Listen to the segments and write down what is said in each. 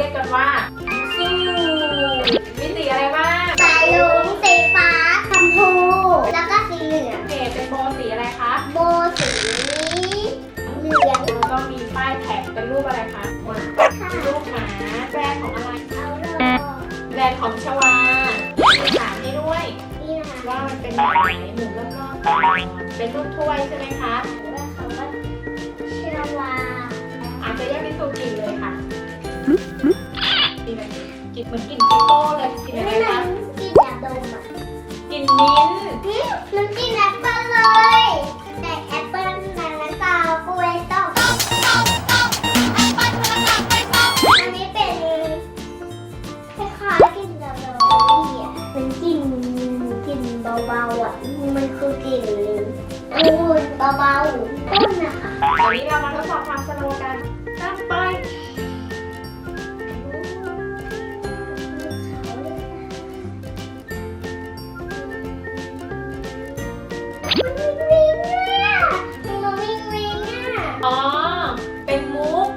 รียกกันว่าสูมีสีอะไรบ้างสายลุงสีฟ้าชมพู แล้วก็สีเหลืองเกเป็นโบสีอะไรคะโบสีเหลืองแล้วก็มีป้ายแท็กเป็นรูปอะไรคะหมารูปหมาแบรนด์ของอะไรเอาเลแบรนด์ของชวาถามให้ด้วยว่ามันเป็นแบบไหนหมูรอบๆเป็นรูปถ้วยใช่ไหมคะแล้ว่าก็ชวา กินแบบกินเหมือนกินโกโก้เลยกินอะไรคะกินยาดมอะกินมิ้นท์อืมมันกินแอปเปิ้ลเลย แต่แอปเปิ้ลนั้นนะเปล่ากล้วยต้มอันนี้เป็นคล้ายๆกลิ่นสตรอเบอรี่อะมันกลินกลินเบาๆอะมันคือกลิ่นองุ่นเบาๆต้นนะคะ ตอนนี้เรามาท อะมันมาวิ่งวิ่งอะอ๋อ เป็นมุก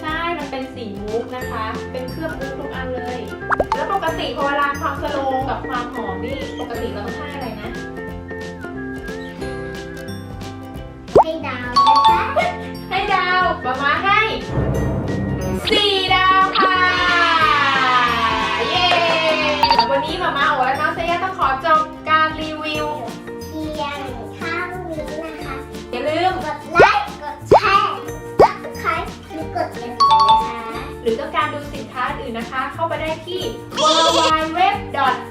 ใช่ มันเป็นสีมุกนะคะ เป็นเครื่องมุกทุกอันเลย แล้วปกติพอเวลาความสโลว์กับความหอมนี่ หรือต้องการดูสินค้าอื่นนะคะ เข้าไปได้ที่ w w w